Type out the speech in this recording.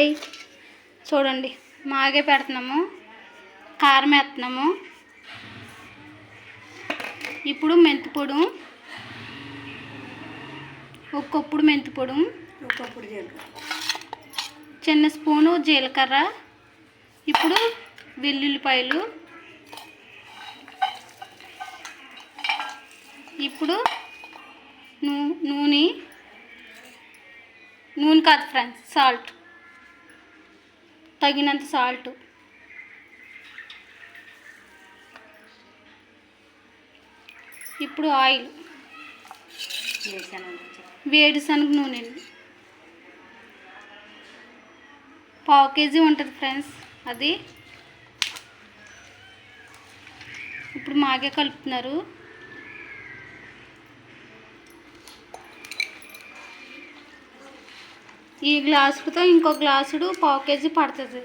ఏయ్, చూడండి మాగే పెడుతున్నాము కారం వేస్తున్నాము. ఇప్పుడు మెంతిపొడు ఒక్కొప్పుడు మెంతిపొడు ఒక్కప్పుడు జీలకర్ర. చిన్న స్పూను జీలకర్ర ఇప్పుడు వెల్లుల్లిపాయలు ఇప్పుడు నూ నూనె నూనె కాదు ఫ్రెండ్స్ సాల్ట్. తగినంత సాల్ట్. ఇప్పుడు ఆయిల్. వేడిశనగ వేరుశనగ నూనె. అండి పావు కేజీ ఉంటుంది ఫ్రెండ్స్ అది. ఇప్పుడు మాగే కలుపుతున్నారు. ఈ గ్లాసుతో ఇంకో గ్లాసుడు పావు కేజీ పడుతుంది.